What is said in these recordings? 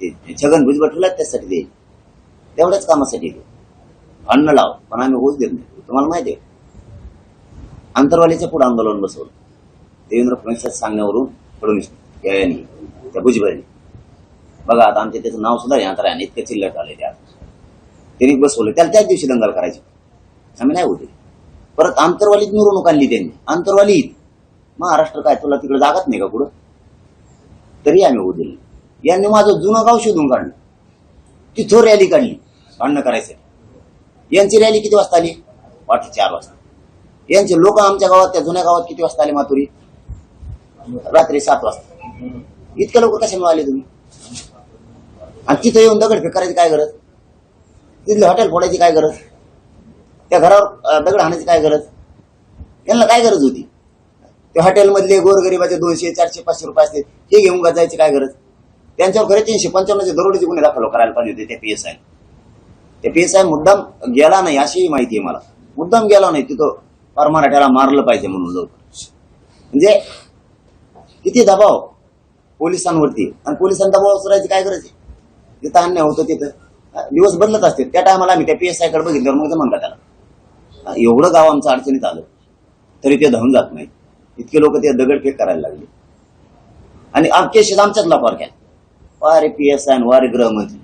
ते छगन भुजबळ ठेवला त्यासाठी देईल तेवढ्याच कामासाठी ते अन्न लाव पण आम्ही होऊच देत नाही. तुम्हाला माहिती आहे. आंतरवालीच्या पुढे आंदोलन बसवलं. देवेंद्र फडणवीसच्या सांगण्यावरून फडणवीस यांनी त्या भुजबळने. बघा आता आमच्या त्याचं नाव सुद्धा या अंतराने इतकं चिल्लट आले त्या. त्यांनी बसवलं. त्याला त्याच दिवशी दंगल करायची. आम्ही नाही होते परत आंतरवालीत मिरवणूक आणली त्यांनी. आंतरवालीत. महाराष्ट्र काय तुला तिकडे जागत नाही का पुढं? तरी आम्ही होऊ दिले. यांनी माझं जुनं गाव शोधून काढलं. तिथं रॅली काढली. भांडणं करायचं. यांची रॅली किती वाजता आली? वाटते चार वाजता. यांचे लोक आमच्या गावात त्या जुन्या गावात किती वाजता आले माथुरी रात्री सात वाजता. इतक्या लोक कसे मिळाले तुम्ही? आणि तिथं येऊन दगडफेक करायची काय गरज? तिथले हॉटेल फोडायची काय गरज? त्या घरावर दगड हाणायची काय गरज? यांना काय गरज होती? त्या हॉटेलमधले गोरगरिबाचे दोनशे चारशे पाचशे रुपये असते हे घेऊन का जायची काय गरज? त्यांच्यावर खरे तीनशे पंच्याण्णवचे दरोडेचे गुन्हे दाखल करायला पाहिजे होते त्या पी एस आय ते पी एस आय मुद्दाम गेला नाही अशीही माहिती आहे मला. मुद्दाम गेला नाही तिथं फार मराठ्याला मारलं पाहिजे म्हणून लवकर म्हणजे किती दबाव पोलिसांवरती? आणि पोलिसांना दबाव करायची काय गरज आहे? जिथं अन्याय होतं तिथं. दिवस बदलत असते. त्या टायमाला आम्ही त्या पी एस आयकडे बघितलं मग म्हणतात त्याला? एवढं गाव आमचं अडचणीत आलं तरी ते धावून जात नाही इतके लोक ते दगडफेक करायला लागले. आणि केसेस आमच्याच लपारक्यात वारे पी एस आय वारे गृहमंत्री.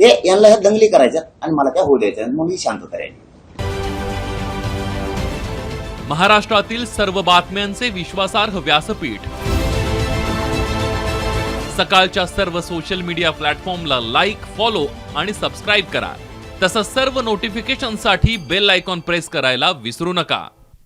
हे यांना ह्या दंगली करायच्या आणि मला काय होऊ द्यायचं मग ही शांतता राहिली. महाराष्ट्रातील सर्व बातम्यांचे विश्वासार्ह व्यासपीठ. सकाळच्या सर्व सोशल मीडिया प्लॅटफॉर्मला लाईक फॉलो आणि सबस्क्राईब करा. तसंच सर्व नोटिफिकेशनसाठी बेल आयकॉन प्रेस करायला विसरू नका.